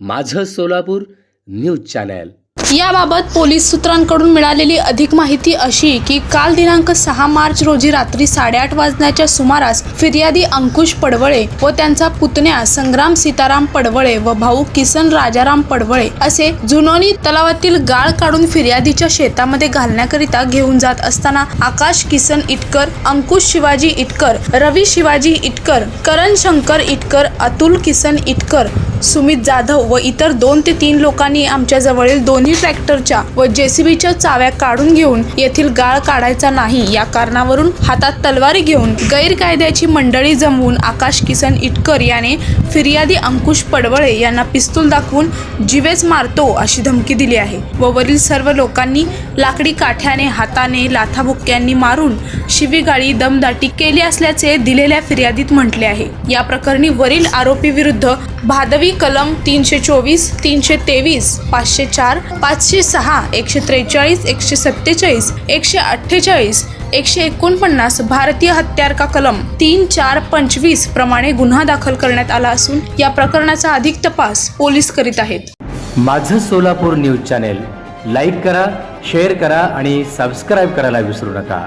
माझं Solapur news channel. याबाबत police सूत्रांकडून मिळालेली अधिक माहिती अशी की काल दिनांक सहा मार्च रोजी रात्री साडेआठ वाजण्याच्या सुमारास फिर्यादी अंकुश पडवळे व त्यांचा पुतण्या संग्राम सीताराम पडवळे व भाऊ किसन राजाराम पडवळे असे जुनोनी तलावातील गाळ काढून फिर्यादीच्या शेतामध्ये घालण्याकरिता घेऊन जात असताना आकाश किसन इटकर अंकुश शिवाजी इटकर रवी शिवाजी इटकर करण शंकर इटकर अतुल किसन इटकर सुमित जाधव व इतर दोन ते तीन लोकांनी आमच्या जवळील दोन्ही ट्रॅक्टरच्या व जेसीबीच्या चाव्या काढून घेऊन येथील गाळ काढायचा नाही या कारणावरून हातात तलवारी घेऊन गैरकायद्याची मंडळी जमवून आकाश किसन इटकर याने फिर्यादी अंकुश पडवळे यांना पिस्तूल दाखवून जीवेच मारतो अशी धमकी दिली आहे व वरील सर्व लोकांनी लाकडी काठ्याने हाताने लाथाबुक्क्यांनी मारून शिवीगाळी दमदाटी केली असल्याचे दिलेल्या फिर्यादीत म्हटले आहे. या प्रकरणी वरील आरोपी विरुद्ध भादवी कलम तीनशे चोवीस तीनशे तेवीस पाचशे चार पाचशे सहा एकशे त्रेचाळीस एकशे सत्तेचाळीस एकशे अठ्ठेचाळीस एकशे एकोणपन्नास भारतीय हत्यार का कलम तीन चार पंचवीस प्रमाणे गुन्हा दाखल करण्यात आला असून या प्रकरणाचा अधिक तपास पोलीस करीत आहेत. माझं सोलापूर न्यूज चॅनेल लाईक करा शेअर करा आणि सबस्क्राईब करायला विसरू नका.